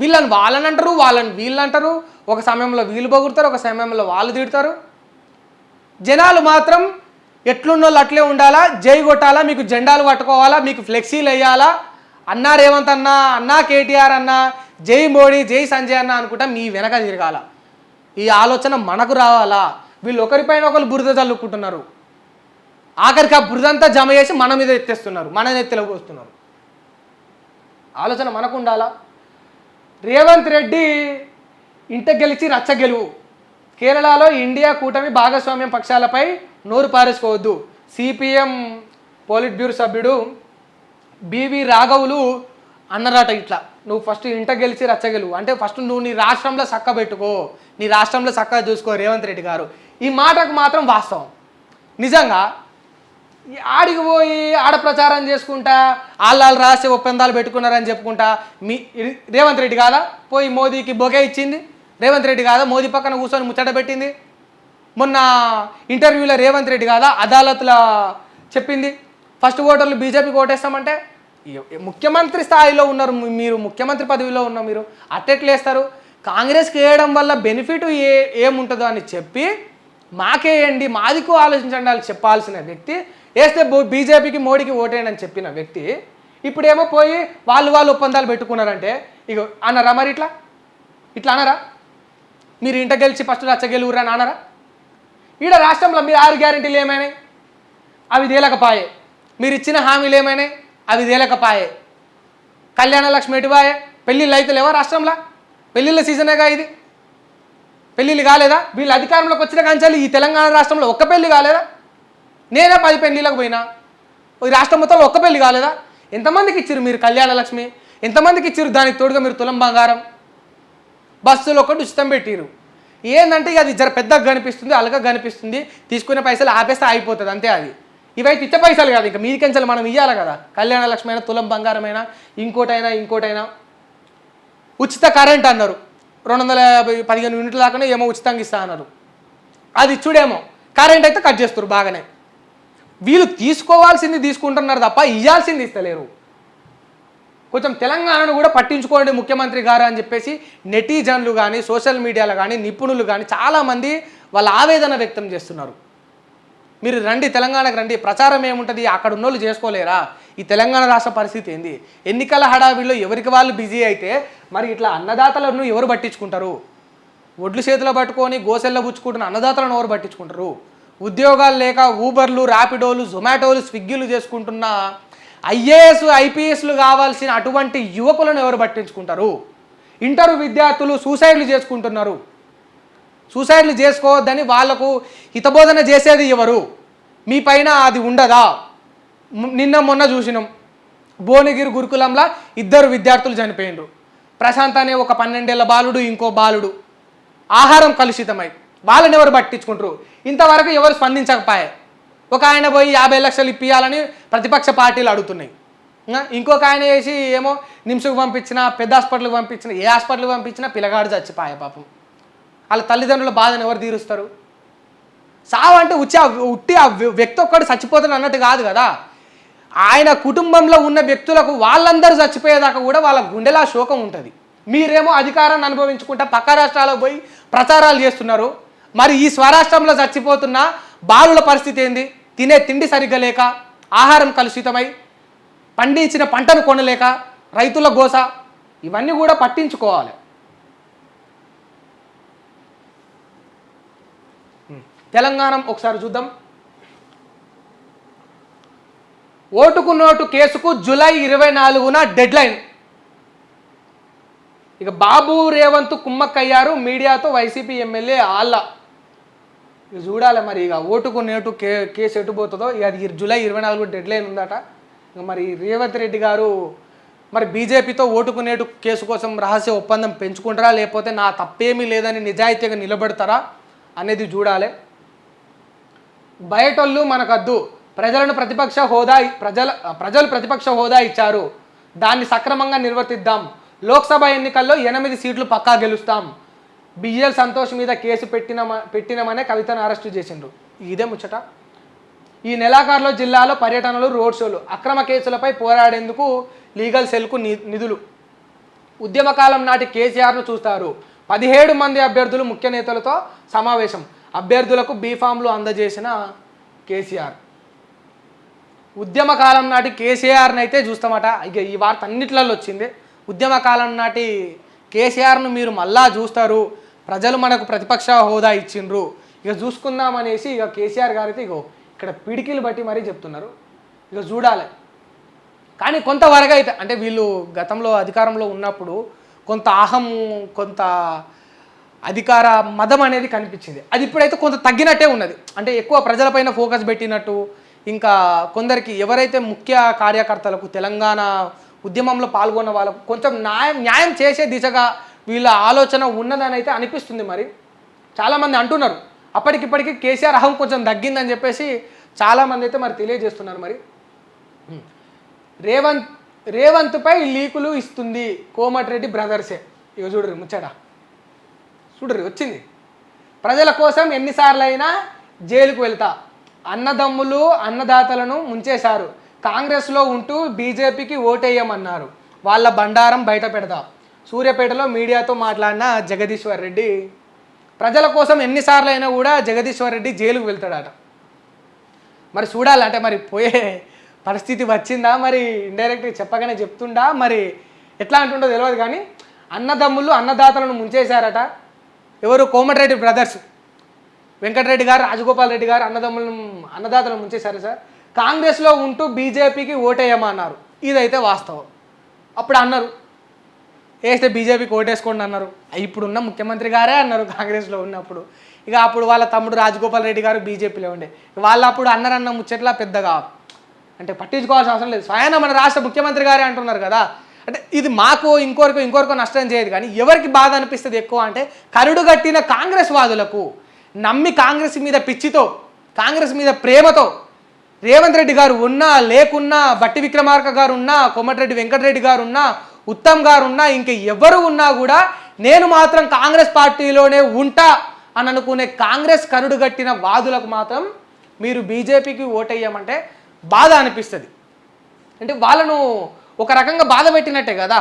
వీళ్ళని వాళ్ళని అంటారు వాళ్ళని వీళ్ళు అంటారు. ఒక సమయంలో వీళ్ళు పొగుడతారు ఒక సమయంలో వాళ్ళు తిడతారు. జనాలు మాత్రం ఎట్లున్న వాళ్ళు అట్లే ఉండాలా జై కొట్టాలా మీకు జెండాలు పట్టుకోవాలా మీకు ఫ్లెక్సీలు వేయాలా? అన్నా రేవంత్ అన్న అన్నా కేటీఆర్ అన్నా జై మోడీ జై సంజయ్ అన్న అనుకుంటా మీ వెనక తిరగాల. ఈ ఆలోచన మనకు రావాలా? వీళ్ళు ఒకరిపైన ఒకరు బురద చల్లుకుంటున్నారు ఆఖరికి ఆ బురదంతా జమ చేసి మన మీద ఎత్తేస్తున్నారు మన ఎత్తులోకి వస్తున్నారు. ఆలోచన మనకు ఉండాలా? రేవంత్ రెడ్డి ఇంట గెలిచి రచ్చ గెలువు. కేరళలో ఇండియా కూటమి భాగస్వామ్యం పక్షాలపై నోరు పారేసుకోవద్దు. సిపిఎం పోలిట్ బ్యూరో సభ్యుడు బివి రాఘవులు అన్నరాట ఇట్లా. నువ్వు ఫస్ట్ ఇంట గెలిచి రచ్చగెలువు అంటే ఫస్ట్ నువ్వు నీ రాష్ట్రంలో చక్క పెట్టుకో. నీ రాష్ట్రంలో చక్కగా చూసుకో రేవంత్ రెడ్డి గారు. ఈ మాటకు మాత్రం వాస్తవం. నిజంగా ఆడికి పోయి ఆడ ప్రచారం చేసుకుంటా వాళ్ళు రాసి ఒప్పందాలు పెట్టుకున్నారని చెప్పుకుంటా మీ రేవంత్ రెడ్డి కాదా? పోయి మోదీకి బొకే ఇచ్చింది. రేవంత్ రెడ్డి కాదా? మోదీ పక్కన కూర్చొని ముచ్చట పెట్టింది. మొన్న ఇంటర్వ్యూలో రేవంత్ రెడ్డి కాదా? అదాలత్లో చెప్పింది. ఫస్ట్ ఓటర్లు బీజేపీకి ఓటేస్తామంటే ముఖ్యమంత్రి స్థాయిలో ఉన్నారు మీరు ముఖ్యమంత్రి పదవిలో ఉన్న మీరు అట్టెట్లేస్తారు? కాంగ్రెస్కి వేయడం వల్ల బెనిఫిట్ ఏ ఏముంటుందో అని చెప్పి మాకేయండి మాదికు ఆలోచించండి వాళ్ళు చెప్పాల్సిన వ్యక్తి వేస్తే బో- బీజేపీకి మోడీకి ఓటేయండి అని చెప్పిన వ్యక్తి ఇప్పుడేమో పోయి వాళ్ళు వాళ్ళు ఒప్పందాలు పెట్టుకున్నారంటే ఇక అన్నారా మరి ఇట్లా? ఇట్లా అనరా మీరు ఇంట గెలిచి ఫస్ట్ రచ్చ గెలువురా అని అనరా ఈడ రాష్ట్రంలో మీరు ఆరు గ్యారెంటీలు ఏమైనాయి? అవి తేలకపాయే. మీరు ఇచ్చిన హామీలు ఏమైనాయి? అవి తేలకపాయే. కళ్యాణ లక్ష్మి ఎటువాయే పెళ్ళిళ్ళు అయితే లేవా రాష్ట్రంలో? పెళ్ళిళ్ళ సీజనేగా ఇది? పెళ్ళిళ్ళు కాలేదా? వీళ్ళు అధికారంలోకి వచ్చిన కంచాలి ఈ తెలంగాణ రాష్ట్రంలో ఒక్క పెళ్ళి కాలేదా? నేనే పది పెళ్ళిళ్ళకు పోయినా? ఈ రాష్ట్రం మొత్తంలో ఒక్క పెళ్ళి కాలేదా? ఎంతమందికి ఇచ్చారు మీరు కళ్యాణ లక్ష్మి? ఎంతమందికి ఇచ్చారు దానికి తోడుగా మీరు తులం బంగారం? బస్సులు ఒకటి ఉచితం పెట్టిరు ఏంటంటే అది జర పెద్దగా కనిపిస్తుంది అలగా కనిపిస్తుంది. తీసుకునే పైసలు ఆపేస్తే అయిపోతుంది అంతే అది. ఇవైతే ఇచ్చే పైసలు కాదు ఇంకా మీదికెంచలు మనం ఇవ్వాలి కదా. కళ్యాణ లక్ష్మి అయినా తులం బంగారమైనా ఇంకోటైనా ఇంకోటైనా. ఉచిత కరెంట్ అన్నారు. రెండు వందల యాభై పదిహేను యూనిట్ల దాకానే ఏమో ఉచితంగా ఇస్తా అన్నారు. అది ఇచ్చుడేమో కరెంట్ అయితే కట్ చేస్తారు బాగానే. వీళ్ళు తీసుకోవాల్సింది తీసుకుంటున్నారు తప్ప ఇవ్వాల్సింది ఇస్తలేరు. కొంచెం తెలంగాణను కూడా పట్టించుకోండి ముఖ్యమంత్రి గారు అని చెప్పేసి నెటిజన్లు కానీ సోషల్ మీడియాలో కానీ నిపుణులు కానీ చాలామంది వాళ్ళ ఆవేదన వ్యక్తం చేస్తున్నారు. మీరు రండి తెలంగాణకు రండి ప్రచారం ఏముంటుంది? అక్కడ ఉన్నోళ్ళు చేసుకోలేరా? ఈ తెలంగాణ రాష్ట్ర పరిస్థితి ఏంది? ఎన్నికల హడావిడిలో ఎవరికి వాళ్ళు బిజీ అయితే మరి ఇట్లా అన్నదాతలను ఎవరు పట్టించుకుంటారు? ఒడ్లు చేతిలో పట్టుకొని గోసెల్లో పుచ్చుకుంటున్న అన్నదాతలను ఎవరు పట్టించుకుంటారు? ఉద్యోగాలు లేక ఊబర్లు ర్యాపిడోలు జొమాటోలు స్విగ్గీలు చేసుకుంటున్న ఐఏఎస్ ఐపీఎస్లు కావాల్సిన అటువంటి యువకులను ఎవరు పట్టించుకుంటారు? ఇంటర్ విద్యార్థులు సూసైడ్లు చేసుకుంటున్నారు. సూసైడ్లు చేసుకోవద్దని వాళ్ళకు హితబోధన చేసేది ఎవరు? మీ పైన అది ఉండదా? నిన్న మొన్న చూసినాం. భువనగిరి గురుకులంలో ఇద్దరు విద్యార్థులు చనిపోయిండ్రు. ప్రశాంత్ అనే ఒక పన్నెండేళ్ళ బాలుడు ఇంకో బాలుడు. ఆహారం కలుషితమై వాళ్ళని ఎవరు పట్టించుకుంటారు? ఇంతవరకు ఎవరు స్పందించకపోయే. ఒక ఆయన పోయి యాభై లక్షలు ఇప్పియాలని ప్రతిపక్ష పార్టీలు అడుగుతున్నాయి. ఇంకొక ఆయన వేసి ఏమో నిమ్స్కి పంపించిన పెద్ద హాస్పిటల్కి పంపించిన ఏ హాస్పిటల్కి పంపించినా పిల్లగాడు చచ్చిపోయే పాపం. వాళ్ళ తల్లిదండ్రుల బాధను ఎవరు తీరుస్తారు? సావు అంటే వచ్చి ఆ ఉట్టి ఆ వ్యక్తి ఒక్కడు చచ్చిపోతాడు అన్నట్టు కాదు కదా. ఆయన కుటుంబంలో ఉన్న వ్యక్తులకు వాళ్ళందరూ చచ్చిపోయేదాకా కూడా వాళ్ళ గుండెలా శోకం ఉంటుంది. మీరేమో అధికారాన్ని అనుభవించుకుంటా పక్క రాష్ట్రాలకు పోయి ప్రచారాలు చేస్తున్నారు. మరి ఈ స్వరాష్ట్రంలో చచ్చిపోతున్న బాలుల పరిస్థితి ఏంది? తినే తిండి సరిగ్గా లేక ఆహారం కలుషితమై పండించిన పంటను కొనలేక రైతుల గోస ఇవన్నీ కూడా పట్టించుకోవాలి. తెలంగాణ ఒకసారి చూద్దాం. ఓటుకు నోటు కేసుకు జూలై ఇరవై నాలుగున డెడ్ లైన్ ఇక బాబు రేవంత్ కుమ్మక్కయ్యారు మీడియాతో వైసీపీ ఎమ్మెల్యే ఆళ్ళ. చూడాలి మరి ఇక ఓటుకు నేటు కే కేసు ఎటు పోతుందో ఇక అది జూలై ఇరవై నాలుగు డెడ్ లైన్ ఉందట. ఇక మరి రేవంత్ రెడ్డి గారు మరి బీజేపీతో ఓటుకు నేటు కేసు కోసం రహస్య ఒప్పందం పెంచుకుంటారా లేకపోతే నా తప్పేమీ లేదని నిజాయితీగా నిలబెడతారా అనేది చూడాలి. బయటోళ్ళు మనకద్దు. ప్రజలను ప్రతిపక్ష హోదా ప్రజల ప్రజలు ప్రతిపక్ష హోదా ఇచ్చారు. దాన్ని సక్రమంగా నిర్వర్తిద్దాం. లోక్సభ ఎన్నికల్లో ఎనిమిది సీట్లు పక్కా గెలుస్తాం. బిఎల్ సంతోష్ మీద కేసు పెట్టిన పెట్టినమనే కవితను అరెస్టు చేసిండ్రు. ఇదే ముచ్చట. ఈ నెలాఖరులో జిల్లాలో పర్యటనలు రోడ్ షోలు అక్రమ కేసులపై పోరాడేందుకు లీగల్ సెల్కు ని- నిధులు. ఉద్యమకాలం నాటి కేసీఆర్ను చూస్తారు. పదిహేడు మంది అభ్యర్థులు ముఖ్య నేతలతో సమావేశం. అభ్యర్థులకు బీఫామ్లు అందజేసిన కేసీఆర్. ఉద్యమకాలం నాటి కేసీఆర్ని అయితే చూస్తామట. ఇక ఈ వార్త అన్నిట్లలో వచ్చింది. ఉద్యమకాలం నాటి కేసీఆర్ను మీరు మళ్ళా చూస్తారు. ప్రజలు మనకు ప్రతిపక్ష హోదా ఇచ్చిండ్రు. ఇక చూసుకుందాం అనేసి ఇక కేసీఆర్ గారు అయితే ఇగో ఇక్కడ పిడికిలు బట్టి మరీ చెప్తున్నారు. ఇక చూడాలి. కానీ కొంతవరకు అయితే అంటే వీళ్ళు గతంలో అధికారంలో ఉన్నప్పుడు కొంత అహం కొంత అధికార మదం అనేది కనిపించింది. అది ఇప్పుడైతే కొంత తగ్గినట్టే ఉన్నది. అంటే ఎక్కువ ప్రజలపైన ఫోకస్ పెట్టినట్టు ఇంకా కొందరికి ఎవరైతే ముఖ్య కార్యకర్తలకు తెలంగాణ ఉద్యమంలో పాల్గొన్న వాళ్ళకు కొంచెం న్యాయం న్యాయం చేసే దిశగా వీళ్ళ ఆలోచన ఉన్నదని అయితే అనిపిస్తుంది మరి. చాలామంది అంటున్నారు అప్పటికిప్పటికి కేసీఆర్ అహం కొంచెం తగ్గిందని చెప్పేసి చాలామంది అయితే మరి తెలియజేస్తున్నారు మరి. రేవంత్ రేవంత్పై లీకులు ఇస్తుంది కోమటిరెడ్డి బ్రదర్సే. ఇక చూడరు ముచ్చట. చూడరు వచ్చింది. ప్రజల కోసం ఎన్నిసార్లు అయినా జైలుకు వెళ్తా. అన్నదమ్ములు అన్నదాతలను ముంచేశారు. కాంగ్రెస్లో ఉంటూ బీజేపీకి ఓటేయమన్నారు. వాళ్ళ బండారం బయట పెడతా. సూర్యాపేటలో మీడియాతో మాట్లాడిన జగదీశ్వర్ రెడ్డి ప్రజల కోసం ఎన్నిసార్లు అయినా కూడా జగదీశ్వర్ రెడ్డి జైలుకు వెళ్తాడట. మరి చూడాలంటే మరి పోయే పరిస్థితి వచ్చిందా? మరి ఇండైరెక్ట్గా చెప్పగానే చెప్తుండా? మరి ఎట్లా అంటుండో తెలియదు కానీ అన్నదమ్ములు అన్నదాతలను ముంచేశారట. ఎవరు? కోమటిరెడ్డి బ్రదర్స్. వెంకటరెడ్డి గారు రాజగోపాల్ రెడ్డి గారు అన్నదమ్ములను అన్నదాతలను ముంచేశారు సార్. కాంగ్రెస్లో ఉంటూ బీజేపీకి ఓటేయమన్నారు. ఇదైతే వాస్తవం. అప్పుడు అన్నారు వేస్తే బీజేపీకి ఓటేసుకోండి అన్నారు. ఇప్పుడున్న ముఖ్యమంత్రి గారే అన్నారు కాంగ్రెస్లో ఉన్నప్పుడు. ఇక అప్పుడు వాళ్ళ తమ్ముడు రాజగోపాల్ రెడ్డి గారు బీజేపీలో ఉండే. వాళ్ళు అప్పుడు అన్నారన్న ముచ్చట్లా పెద్దగా. అంటే పట్టించుకోవాల్సిన అవసరం లేదు. స్వయాన మన రాష్ట్ర ముఖ్యమంత్రి గారే అంటున్నారు కదా. అంటే ఇది మాకు ఇంకోరికో ఇంకోరికో నష్టం చేయదు. కానీ ఎవరికి బాధ అనిపిస్తుంది ఎక్కువ అంటే కరుడు కట్టిన కాంగ్రెస్ వాదులకు నమ్మి కాంగ్రెస్ మీద పిచ్చితో కాంగ్రెస్ మీద ప్రేమతో రేవంత్ రెడ్డి గారు ఉన్నా లేకున్నా బట్టి విక్రమార్క గారు ఉన్నా కోమటిరెడ్డి వెంకటరెడ్డి గారు ఉన్నా ఉత్తమ్ గారు ఉన్నా ఇంక ఎవరు ఉన్నా కూడా నేను మాత్రం కాంగ్రెస్ పార్టీలోనే ఉంటా అని అనుకునే కాంగ్రెస్ కరుడు కట్టిన వాదులకు మాత్రం మీరు బీజేపీకి ఓటేయమంటే బాధ అనిపిస్తుంది. అంటే వాళ్ళను ఒక రకంగా బాధ పెట్టినట్టే కదా.